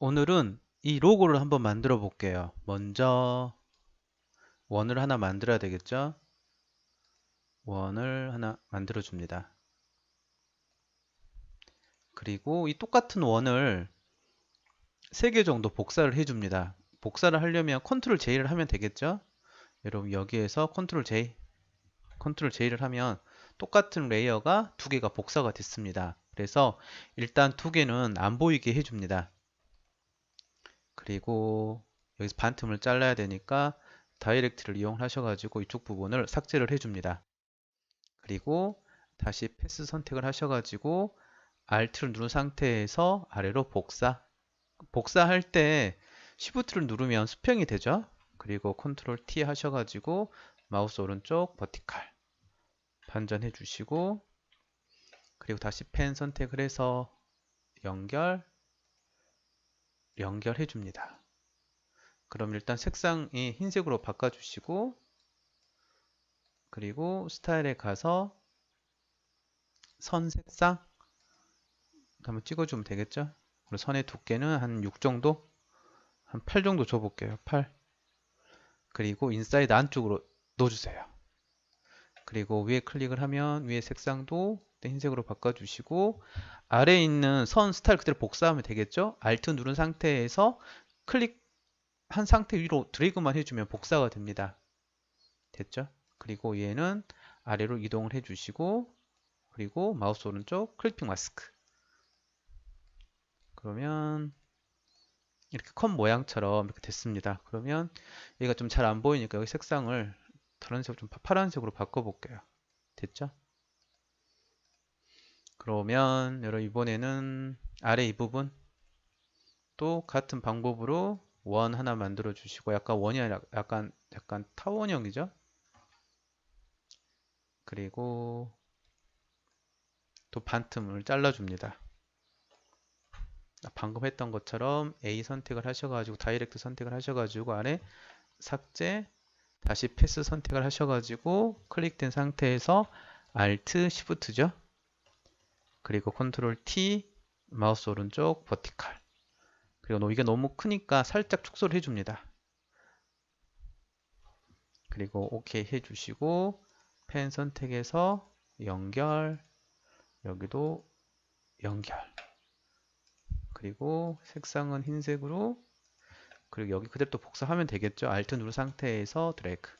오늘은 이 로고를 한번 만들어 볼게요. 먼저 원을 하나 만들어야 되겠죠? 원을 하나 만들어 줍니다. 그리고 이 똑같은 원을 3개 정도 복사를 해 줍니다. 복사를 하려면 컨트롤 J를 하면 되겠죠? 여러분 여기에서 컨트롤 J 컨트롤 J를 하면 똑같은 레이어가 두 개가 복사가 됐습니다. 그래서 일단 두 개는 안 보이게 해줍니다. 그리고 여기서 반틈을 잘라야 되니까 다이렉트를 이용하셔가지고 이쪽 부분을 삭제를 해줍니다. 그리고 다시 패스 선택을 하셔가지고 Alt를 누른 상태에서 아래로 복사 복사할 때 Shift를 누르면 수평이 되죠. 그리고 컨트롤 T 하셔가지고 마우스 오른쪽 버티칼 반전해 주시고 그리고 다시 펜 선택을 해서 연결 연결해 줍니다. 그럼 일단 색상이 흰색으로 바꿔주시고 그리고 스타일에 가서 선 색상 한번 찍어주면 되겠죠? 그리고 선의 두께는 한 6 정도? 한 8 정도 줘볼게요. 8 그리고 인사이드 안쪽으로 넣어주세요. 그리고 위에 클릭을 하면 위에 색상도 흰색으로 바꿔주시고 아래에 있는 선 스타일 그대로 복사하면 되겠죠? Alt 누른 상태에서 클릭한 상태 위로 드래그만 해주면 복사가 됩니다. 됐죠? 그리고 얘는 아래로 이동을 해주시고 그리고 마우스 오른쪽 클리핑 마스크 그러면 이렇게 컷 모양처럼 이렇게 됐습니다. 그러면 얘가 좀 잘 안 보이니까 여기 색상을 다른 색, 좀 파란색으로 바꿔볼게요. 됐죠? 그러면 여러분 이번에는 아래 이 부분 또 같은 방법으로 원 하나 만들어 주시고 약간 원이 아니라 약간 약간 타원형이죠. 그리고 또 반틈을 잘라 줍니다. 방금 했던 것처럼 A 선택을 하셔가지고 다이렉트 선택을 하셔가지고 안에 삭제 다시 패스 선택을 하셔가지고 클릭된 상태에서 Alt Shift죠. 그리고 컨트롤 T 마우스 오른쪽 버티칼 그리고 이게 너무 크니까 살짝 축소를 해줍니다. 그리고 OK 해주시고 펜 선택해서 연결. 여기도 연결. 그리고 색상은 흰색으로. 그리고 여기 그대로 또 복사하면 되겠죠. Alt 누른 상태에서 드래그.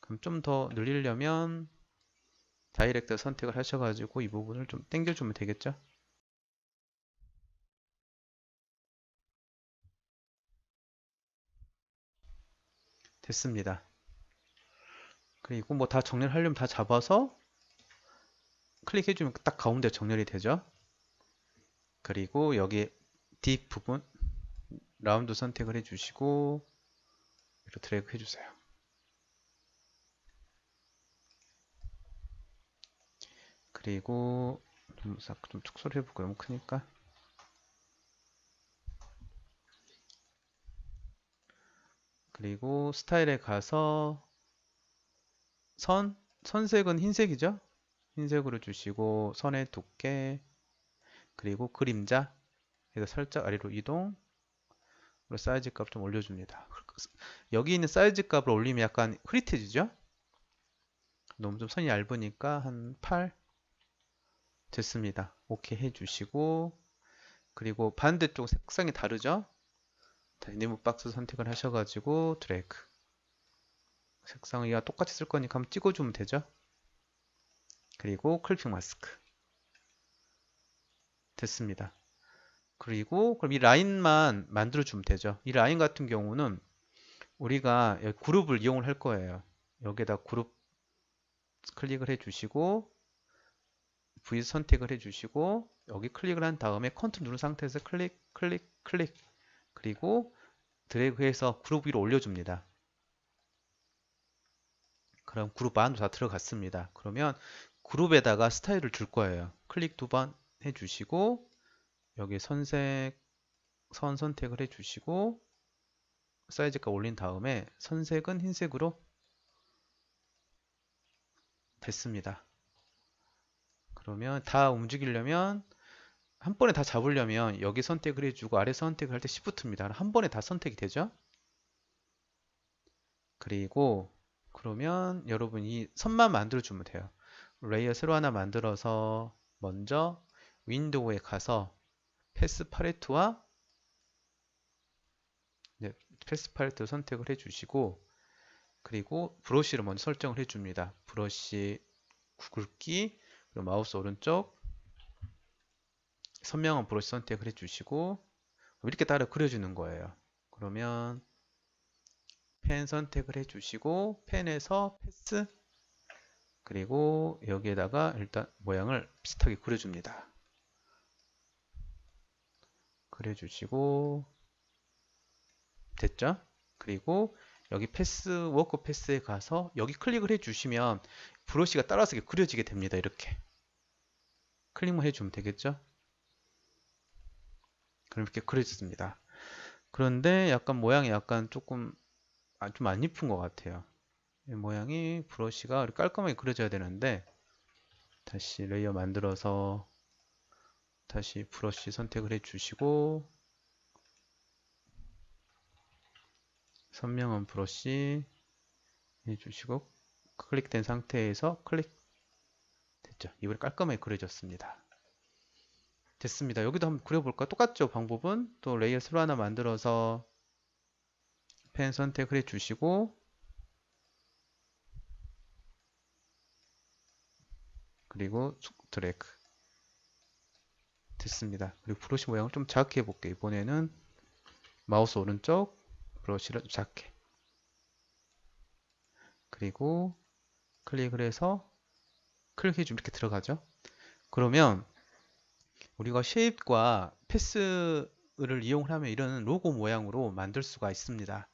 그럼 좀 더 늘리려면 다이렉트 선택을 하셔가지고 이 부분을 좀 당겨주면 되겠죠. 됐습니다. 그리고 뭐 다 정리를 하려면 다 잡아서 클릭해주면 딱 가운데 정렬이 되죠. 그리고 여기 뒷 부분 라운드 선택을 해주시고 이렇게 드래그 해주세요. 그리고 좀, 좀 축소를 해볼까 너무 크니까. 그리고 스타일에 가서 선 선색은 흰색이죠? 흰색으로 주시고 선의 두께 그리고 그림자 해서 살짝 아래로 이동 그리고 사이즈 값 좀 올려줍니다. 여기 있는 사이즈 값을 올리면 약간 흐릿해지죠? 너무 좀 선이 얇으니까 한 8 됐습니다. 오케이 해주시고 그리고 반대쪽 색상이 다르죠? 다이내무 박스 선택을 하셔가지고 드래그 색상을 얘가 똑같이 쓸 거니까 한번 찍어주면 되죠? 그리고 클핑 마스크 됐습니다. 그리고 그럼 이 라인만 만들어주면 되죠. 이 라인 같은 경우는 우리가 그룹을 이용을 할 거예요. 여기에다 그룹 클릭을 해주시고 V 선택을 해주시고 여기 클릭을 한 다음에 컨트롤 누른 상태에서 클릭, 클릭, 클릭 그리고 드래그해서 그룹 위로 올려줍니다. 그럼 그룹 안으로 다 들어갔습니다. 그러면 그룹에다가 스타일을 줄 거예요. 클릭 두 번 해주시고 여기 선색 선 선택을 해주시고 사이즈가 올린 다음에 선색은 흰색으로 됐습니다. 그러면 다 움직이려면 한 번에 다 잡으려면 여기 선택을 해주고 아래 선택을 할때 Shift입니다. 한 번에 다 선택이 되죠? 그리고 그러면 여러분 이 선만 만들어 주면 돼요. 레이어 새로 하나 만들어서 먼저 윈도우에 가서 패스 팔레트와 네, 패스 팔레트 선택을 해주시고 그리고 브러쉬를 먼저 설정을 해줍니다. 브러쉬 그리고 마우스 오른쪽 선명한 브러쉬 선택을 해주시고 이렇게 따라 그려주는 거예요. 그러면 펜 선택을 해주시고 펜에서 패스 그리고 여기에다가 일단 모양을 비슷하게 그려줍니다. 그려주시고 됐죠? 그리고 여기 패스 워크 패스에 가서 여기 클릭을 해주시면 브러쉬가 따라서 그려지게 됩니다. 이렇게 클릭만 해주면 되겠죠? 그럼 이렇게 그려졌습니다. 그런데 약간 모양이 약간 조금 아, 좀안 이쁜 것 같아요. 모양이 브러쉬가 깔끔하게 그려져야 되는데 다시 레이어 만들어서 다시 브러쉬 선택을 해 주시고 선명한 브러쉬 해 주시고 클릭된 상태에서 클릭 됐죠. 이번에 깔끔하게 그려졌습니다. 됐습니다. 여기도 한번 그려볼까? 똑같죠? 방법은 또 레이어 새로 하나 만들어서 펜 선택을 해 주시고 그리고 드래그 됐습니다. 그리고 브러쉬 모양을 좀 작게 해볼게요. 이번에는 마우스 오른쪽 브러쉬를 좀 작게 그리고 클릭을 해서 클릭해 주면 이렇게 들어가죠. 그러면 우리가 쉐입과 패스를 이용하면 이런 로고 모양으로 만들 수가 있습니다.